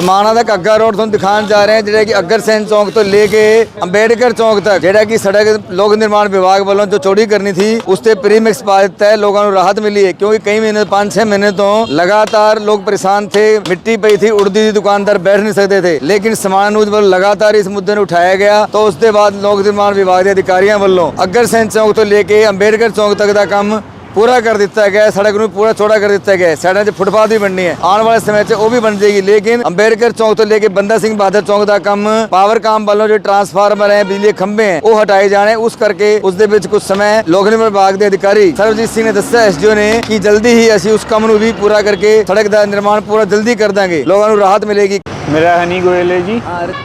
ਸਮਾਣਾ ਦਾ ਕੱਗਾ road ਤੁਹਾਨੂੰ ਦਿਖਾਉਣ ਜਾ ਰਹੇ ਹਾਂ, ਜਿਹੜਾ ਕਿ ਅਗਰ ਸੈਨ ਚੌਂਕ ਤੋਂ ਲੈ ਕੇ ਅੰਬੇਡਕਰ ਚੌਂਕ ਤੱਕ, ਜਿਹੜਾ ਕਿ ਸੜਕ ਲੋਕ ਨਿਰਮਾਣ ਵਿਭਾਗ ਵੱਲੋਂ ਜੋ ਚੌੜੀ ਕਰਨੀ ਸੀ, ਉਸ ਤੇ ਪ੍ਰੀਮਿਕਸ ਪਾ ਦਿੱਤਾ ਹੈ, ਲੋਕਾਂ ਨੂੰ ਰਾਹਤ ਮਿਲੀ ਹੈ, ਕਿਉਂਕਿ ਕਈ ਮਹੀਨੇ 5-6 ਮਹੀਨੇ ਤੋਂ ਲਗਾਤਾਰ ਲੋਕ ਪਰੇਸ਼ਾਨ ਥੇ, ਮਿੱਟੀ ਪਈ ਥੀ ਉੜਦੀ ਦੀ ਦੁਕਾਨਦਾਰ ਬੈਠ ਨਹੀਂ ਸਕਦੇ ਥੇ, ਲੇਕਿਨ ਸਮਾਣਾ ਨਿਊਜ਼ ਵੱਲੋਂ ਲਗਾਤਾਰ ਇਸ ਮੁੱਦੇ ਨੂੰ ਉਠਾਇਆ ਗਿਆ, ਤਾਂ ਉਸ ਦੇ ਬਾਅਦ ਲੋਕ ਨਿਰਮਾਣ ਵਿਭਾਗ ਦੇ ਅਧਿਕਾਰੀਆਂ ਵੱਲੋਂ ਅਗਰ ਸੈਨ ਚੌਂਕ ਤੋਂ ਲੈ ਕੇ ਅੰਬੇਡਕਰ ਚੌਂਕ ਤੱਕ ਦਾ ਕੰਮ ਪੂਰਾ ਕਰ ਦਿੱਤਾ ਗਿਆ ਹੈ। ਸੜਕ ਨੂੰ ਪੂਰਾ ਚੌੜਾ ਕਰ ਦਿੱਤਾ ਗਿਆ ਹੈ। ਸਾਈਡਾਂ 'ਚ ਫੁੱਟਪਾਥ ਵੀ ਬਣਨੀ ਹੈ। ਆਉਣ ਵਾਲੇ ਸਮੇਂ 'ਚ ਉਹ ਵੀ ਬਣ ਜਾਏਗੀ। ਲੇਕਿਨ ਅੰਬੇਡਕਰ ਚੌਂਕ ਤੋਂ ਲੈ ਕੇ ਬੰਦਾ ਸਿੰਘ ਬਹਾਦਰ ਚੌਂਕ ਦਾ ਕੰਮ ਪਾਵਰ ਕਾਮ ਵੱਲੋਂ ਜੋ ਟਰਾਂਸਫਾਰਮਰ ਹੈ ਬਿਜਲੀ ਖੰਭੇ ਹੈ ਉਹ ਹਟਾਏ ਜਾਣੇ ਉਸ ਕਰਕੇ ਉਸ ਦੇ ਵਿੱਚ ਕੁਝ ਸਮੇਂ ਲੋਕ ਨਿਰਮਾਣ ਵਿਭਾਗ ਦੇ ਅਧਿਕਾਰੀ ਸਰਬਜੀਤ ਸਿੰਘ ਨੇ ਦੱਸਿਆ ਐਸਡੀਓ ਨੇ ਕਿ ਜਲਦੀ ਹੀ ਅਸੀਂ ਉਸ ਕੰਮ ਨੂੰ ਵੀ ਪੂਰਾ ਕਰਕੇ ਸੜਕ ਦਾ ਨਿਰਮਾਣ ਪੂਰਾ ਜਲਦੀ ਕਰ ਦਾਂਗੇ। ਲੋਕਾਂ ਨੂੰ ਰਾਹਤ ਮਿਲੇਗੀ। ਮੇਰਾ ਹਨੀ ਗੋਇਲ ਹੈ ਜੀ।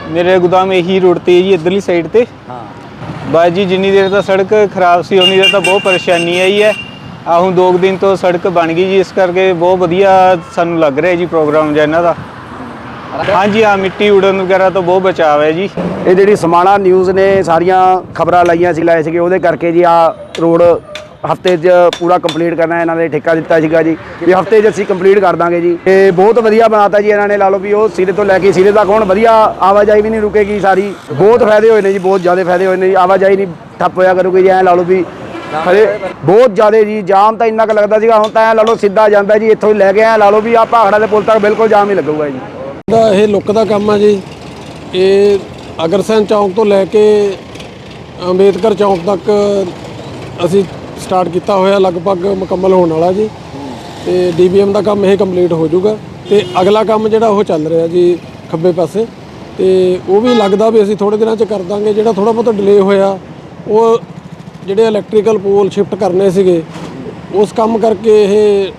ਮੇਰੇ ਗੋਦਾਮ ਇਹੀ ਰੋਡ ਤੇ ਹੈ ਜੀ ਇਧਰਲੀ ਸਾਈਡ ਤੇ। ਹਾਂ। ਬਾਈ ਜੀ ਜਿੰਨੀ ਦੇਰ ਤਾਂ ਸੜਕ ਖਰਾਬ ਸੀ ਉਨੀ ਦੇਰ ਤਾਂ ਬਹੁਤ ਪਰੇਸ਼ਾਨੀ ਆਈ ਹੈ। ਆ ਹੁਣ ਦੋ ਕੁ ਦਿਨ ਤੋਂ ਸੜਕ ਬਣ ਗਈ ਜੀ, ਇਸ ਕਰਕੇ ਬਹੁਤ ਵਧੀਆ ਸਾਨੂੰ ਲੱਗ ਰਿਹਾ ਜੀ ਪ੍ਰੋਗਰਾਮ ਜਿਹਾ ਇਹਨਾਂ ਦਾ। ਹਾਂਜੀ ਆ ਮਿੱਟੀ ਉਡਣ ਵਗੈਰਾ ਤੋਂ ਬਹੁਤ ਬਚਾਅ ਹੈ ਜੀ। ਇਹ ਜਿਹੜੀ ਸਮਾਣਾ ਨਿਊਜ਼ ਨੇ, ਸਾਰੀਆਂ ਖਬਰਾਂ ਲਾਈਆਂ ਸੀ ਲਾਏ ਸੀਗੇ, ਉਹਦੇ ਕਰਕੇ ਜੀ ਆ ਰੋਡ ਹਫ਼ਤੇ 'ਚ ਪੂਰਾ ਕੰਪਲੀਟ ਕਰਨਾ ਇਹਨਾਂ ਨੇ ਠੇਕਾ ਦਿੱਤਾ ਸੀਗਾ ਜੀ। ਵੀ ਹਫ਼ਤੇ 'ਚ ਅਸੀਂ ਕੰਪਲੀਟ ਕਰ ਦਾਂਗੇ ਜੀ। ਤੇ ਬਹੁਤ ਵਧੀਆ ਬਣਾਤਾ ਜੀ ਇਹਨਾਂ ਨੇ, ਲਾ ਲਓ ਵੀ ਉਹ ਸਿਰੇ ਤੋਂ ਲੈ ਕੇ ਸਿਰੇ ਤੱਕ, ਹੁਣ ਵਧੀਆ ਆਵਾਜਾਈ ਵੀ ਨਹੀਂ ਰੁਕੇਗੀ ਸਾਰੀ। ਬਹੁਤ ਫਾਇਦੇ ਹੋਏ ਨੇ ਜੀ, ਬਹੁਤ ਜ਼ਿਆਦਾ ਫਾਇਦੇ ਹੋਏ ਨੇ ਜੀ। ਆਵਾਜਾਈ ਨਹੀਂ ਠੱਪ ਹੋਇਆ ਕਰੂਗੀ ਜੀ ਐਂ ਲਾ ਲਓ ਵੀ ਹਲੇ ਬਹੁਤ ਜ਼ਿਆਦਾ ਜੀ ਜਾਮ ਤਾਂ ਇੰਨਾ ਕੁ ਲੱਗਦਾ ਸੀਗਾ ਹੁਣ ਤਾਂ ਐਂ ਲਾ ਲਓ ਸਿੱਧਾ ਜਾਂਦਾ ਜੀ ਇੱਥੋਂ ਹੀ ਲੈ ਕੇ ਐਂ ਲਾ ਲਓ ਵੀ ਆ ਪਹਾੜਾਂ ਦੇ ਪੁਲ ਤੱਕ ਬਿਲਕੁਲ ਜਾਮ ਹੀ ਲੱਗੂਗਾ ਜੀ। ਦਾ ਇਹ ਲੁੱਕ ਦਾ ਕੰਮ ਆ ਜੀ। ਇਹ ਅਗਰਸੈਨ ਚੌਂਕ ਤੋਂ ਲੈ ਕੇ ਅੰਬੇਦਕਰ ਚੌਂਕ ਤੱਕ ਅਸੀਂ ਸਟਾਰਟ ਕੀਤਾ ਹੋਇਆ ਲਗਭਗ ਮੁਕੰਮਲ ਹੋਣ ਵਾਲਾ ਜੀ। ਤੇ ਡੀਬੀਐਮ ਦਾ ਕੰਮ ਇਹ ਕੰਪਲੀਟ ਹੋ ਜਾਊਗਾ। ਤੇ ਅਗਲਾ ਕੰਮ ਜਿਹੜਾ ਉਹ ਚੱਲ ਰਿਹਾ ਜੀ ਖੱਬੇ ਪਾਸੇ। ਤੇ ਉਹ ਵੀ ਲੱਗਦਾ ਵੀ ਅਸੀਂ ਥੋੜੇ ਦਿਨਾਂ ਚ ਕਰ ਦਾਂਗੇ ਜਿਹੜਾ ਥੋੜਾ ਬਹੁਤਾ ਡਿਲੇ ਹੋਇਆ ਉਹ ਜਿਹੜੇ ਇਲੈਕਟ੍ਰੀਕਲ ਪੋਲ ਸ਼ਿਫਟ ਕਰਨੇ ਸੀਗੇ ਉਸ ਕੰਮ ਕਰਕੇ ਇਹ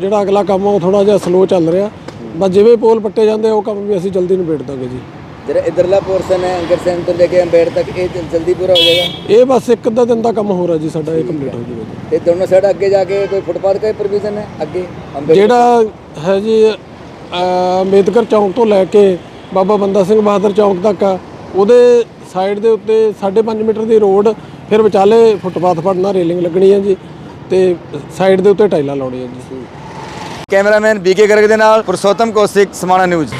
ਜਿਹੜਾ ਅਗਲਾ ਕੰਮ ਆ ਉਹ ਥੋੜਾ ਜਿਹਾ ਸਲੋ ਚੱਲ ਰਿਹਾ। ਬਸ ਜਿਵੇਂ ਪੋਲ ਪੱਟੇ ਜਾਂਦੇ ਆ, ਉਹ ਕੰਮ ਵੀ ਅਸੀਂ ਜਲਦੀ ਨਿਬੇੜ ਦਾਂਗੇ ਜੀ। ਜਿਹੜਾ ਇਧਰਲਾ ਪੋਰਸ਼ਨ ਹੈ ਅੰਗਰ ਸੈਨ ਤੋਂ ਲੈ ਕੇ ਅੰਬੇਡ ਤੱਕ ਇਹ ਜਲਦੀ ਪੂਰਾ ਹੋ ਜਾਏਗਾ? ਇਹ ਬਸ ਇੱਕ ਅੱਧਾ ਦਿਨ ਦਾ ਕੰਮ ਹੋ ਰਿਹਾ ਜੀ ਸਾਡਾ ਇਹ ਕੰਪਲੀਟ ਹੋ ਜਾਊਗਾ ਜੀ। ਤੇ ਦੋਨੋਂ ਸਾਈਡ ਅੱਗੇ ਜਾ ਕੇ ਕੋਈ ਫੁੱਟਪਾਥ ਦਾ ਪ੍ਰੋਵੀਜ਼ਨ ਹੈ ਅੱਗੇ ਜਿਹੜਾ ਹੈ ਜੀ ਅੰਬੇਦਕਰ ਚੌਂਕ ਤੋਂ ਲੈ ਕੇ ਬਾਬਾ ਬੰਦਾ ਸਿੰਘ ਬਹਾਦਰ ਚੌਂਕ ਤੱਕ ਆ ਉਹਦੇ ਸਾਈਡ ਦੇ ਉੱਤੇ 5.5 ਮੀਟਰ ਦੀ ਰੋਡ ਫਿਰ ਵਿਚਾਲੇ ਫੁੱਟਪਾਥ ਫੜਨਾ ਰੇਲਿੰਗ ਲੱਗਣੀ ਹੈ ਜੀ ਤੇ ਸਾਈਡ ਦੇ ਉੱਤੇ ਟਾਈਲਾਂ ਲਾਉਣੀਆਂ ਜੀ। ਕੈਮਰਾਮੈਨ ਬੀਕੇ ਗਰਗ ਦੇ ਨਾਲ ਪੁਰਸ਼ੋਤਮ ਕੌਸ਼ਿਕ, ਸਮਾਣਾ ਨਿਊਜ਼।